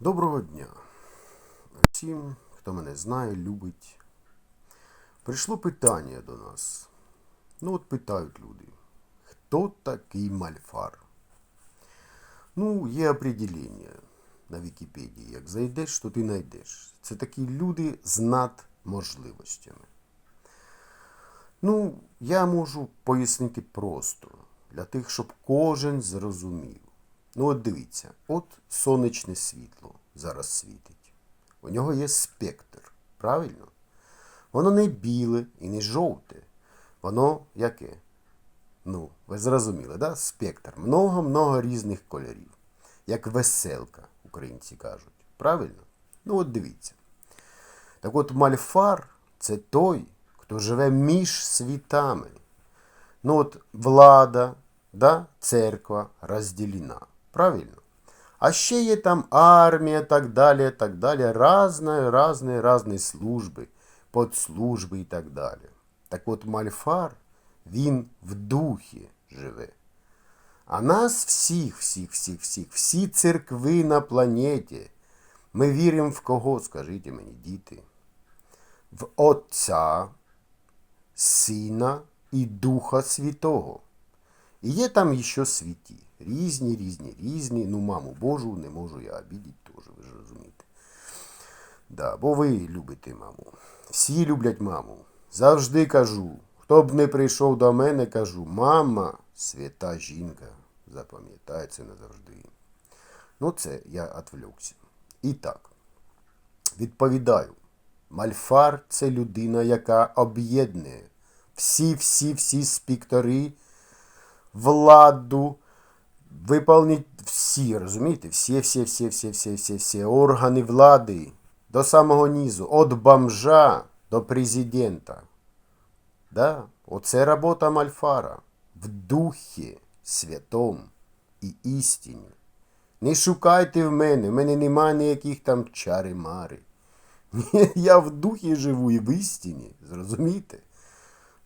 Доброго дня. Всім, хто мене знає, любить. Прийшло питання до нас. Ну, от питають люди, хто такий мальфар? Ну, є определення на Вікіпедії. Як зайдеш, то ти знайдеш. Це такі люди з надможливостями. Ну, я можу пояснити просто, для тих, щоб кожен зрозумів. Ну, от дивіться, от сонячне світло зараз світить. У нього є спектр, правильно? Воно не біле і не жовте. Воно яке? Ну, ви зрозуміли, да? Спектр. Много-много різних кольорів. Як веселка, українці кажуть. Правильно? Ну от дивіться. Так от мальфар це той, хто живе між світами. Ну от влада, да, церква розділена. Правильно? А ще є там армія, так далі, так далі, разні, разні, разні служби, подслужби і так далі. Так от Мальфар, він в духі живе. А нас всіх, всіх, всіх, всіх, всі церкви на планеті. Ми віримо в кого, скажіть мені, діти? В Отця, Сина і Духа Святого. І є там ще святі. Різні, різні, різні. Ну, маму Божу не можу я обідати теж, ви ж розумієте. Да, бо ви любите маму. Всі люблять маму. Завжди кажу. Хто б не прийшов до мене, кажу, мама, свята жінка. Запам'ятай це назавжди. Ну, це я отвлекся. І так, відповідаю. Мальфар це людина, яка об'єднує всі-всі-всі спектори владу, виповнить всі, розумієте? Всі, всі, всі, всі, всі, всі, всі органи влади до самого низу, від бомжа до президента. Да? Оце робота Мальфара в духі святом і істині. Не шукайте в мене, в мене немає ніяких там чари-мари. Я в духі живу і в істині, зрозумієте?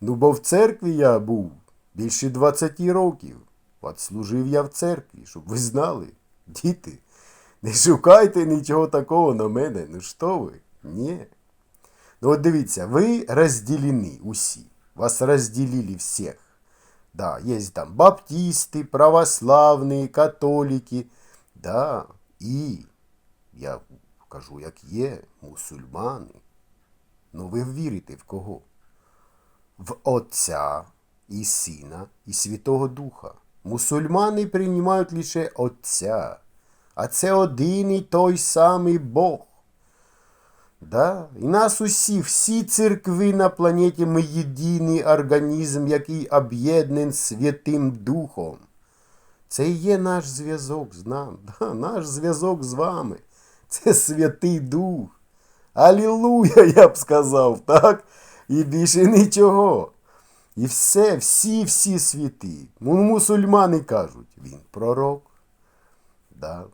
Ну, бо в церкві я був більше 20 років. От служив я в церкві, щоб ви знали. Діти, не шукайте нічого такого на мене. Ну що ви? Ні. Ну от дивіться, ви розділені усі. Вас розділили всіх. Да, є там баптисти, православні, католики. Да, і я кажу, як є, мусульмани. Ну ви вірите в кого? В Отця і Сина, і Святого Духа. Мусульмани приймають лише Отця, а це один і той самий Бог. Да? І нас усі, всі церкви на планеті, ми єдиний організм, який об'єднаний Святим Духом. Це і є наш зв'язок з нами, да? наш зв'язок з вами. Це Святий Дух. Алілуя, я б сказав, так? І більше нічого. І все, всі, всі. Ну, Мусульмани кажуть, він пророк. Да.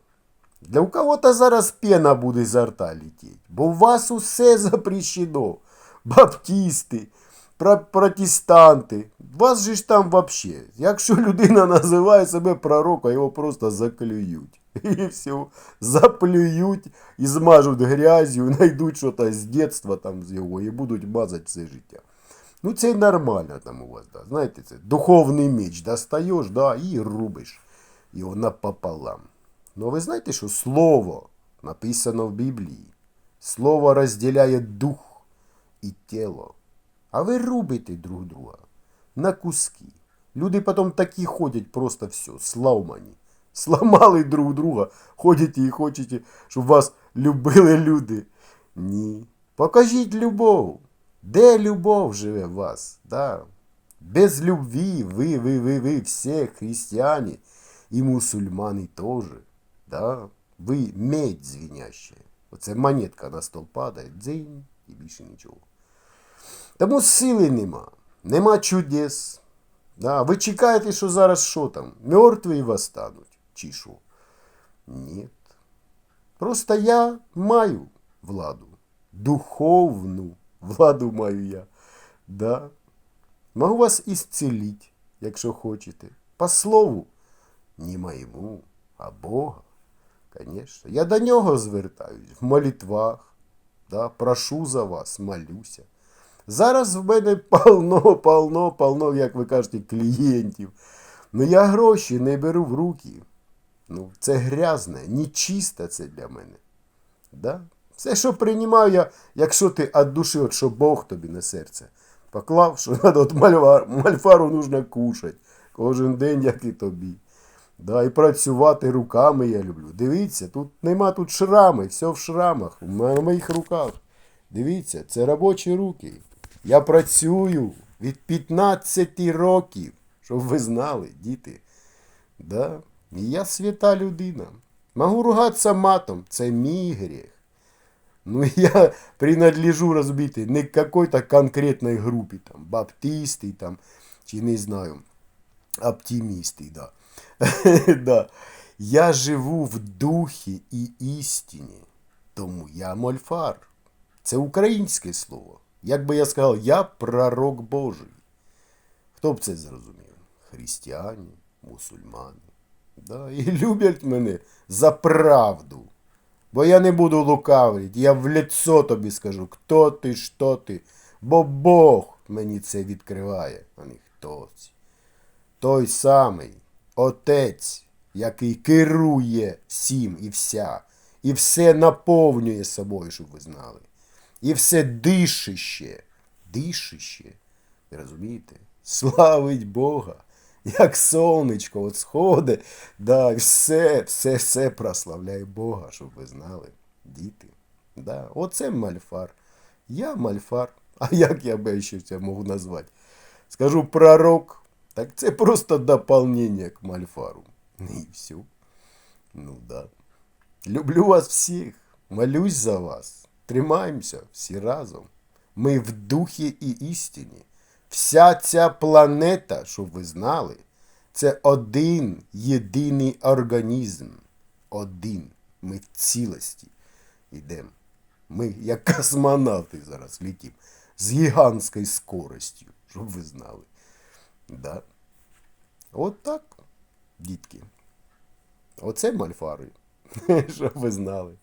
Для у кого-то зараз пена буде з рта летіть, бо у вас усе запрещено. Баптисти, про- протестанти. Вас же ж там вообще. Якщо людина називає себе пророком, його просто заклюють. І все, заплюють і змажуть грязю, знайдуть щось з дитинства там з його і будуть мазати все життя. Ну, це нормально там у вас, да. Знаєте, це духовний меч достаєш, да, і рубиш його напополам. Ну, ви знаєте, що слово написано в Біблії. Слово розділяє дух і тіло. А ви рубите друг друга на куски. Люди потім такі ходять просто все, сломані. Сломали друг друга, ходите і хочете, щоб вас любили люди. Ні. Покажіть любов. Де любов живе в вас? Да. Без любві ви, ви, ви, ви, всі християни і мусульмани теж. Да. Ви медь звіняща. Оце монетка на стол падає, дзинь і більше нічого. Тому сили нема, нема чудес. Да. Ви чекаєте, що зараз що там? Мертві восстануть? Чи що? Ні. Просто я маю владу. Духовну владу маю я. Да. Могу вас исцелить, якщо хочете. По слову, не моєму, а Бога. Конечно. Я до нього звертаюсь в молитвах. Да, прошу за вас, молюся. Зараз в мене полно, полно, полно, як ви кажете, клієнтів. Ну я гроші не беру в руки. Ну, це грязне, нечисте це для мене. Да? Все, що приймаю я, якщо ти від душі, от що Бог тобі на серце поклав, що надо, от мальфару, мальфару нужно кушати кожен день, як і тобі. Да, і працювати руками я люблю. Дивіться, тут нема тут шрами, все в шрамах, на моїх руках. Дивіться, це робочі руки. Я працюю від 15 років, щоб ви знали, діти. Да? І я свята людина. Могу ругатися матом, це мій гріх. Ну, я принадлежу, розумієте, не какой-то конкретной группе, там, баптисти, там, чи не знаю, оптимісти, да. да. Я живу в духі і істині, тому я мольфар. Це українське слово. Як би я сказав, я пророк Божий. Хто б це зрозумів? Християни, мусульмани. Да, і люблять мене за правду. Бо я не буду лукавити, я в лицо тобі скажу, хто ти, що ти. Бо Бог мені це відкриває, а не хтось. Той самий Отець, який керує всім і вся, і все наповнює собою, щоб ви знали. І все дишище, дишище, розумієте? Славить Бога, як сонечко от сходить, да, все, все, все прославляє Бога, щоб ви знали, діти. Да, оце мальфар. Я мальфар. А як я би ще це можу назвати? Скажу пророк, так це просто дополнение к мальфару. І все. Ну да. Люблю вас всіх, молюсь за вас. Тримаємося всі разом. Ми в духі і істині. Вся ця планета, щоб ви знали, це один єдиний організм. Один. Ми в цілості йдемо. Ми, як космонавти зараз літім, з гігантською скоростю, щоб ви знали. Да. От так, дітки. Оце мальфари, щоб ви знали.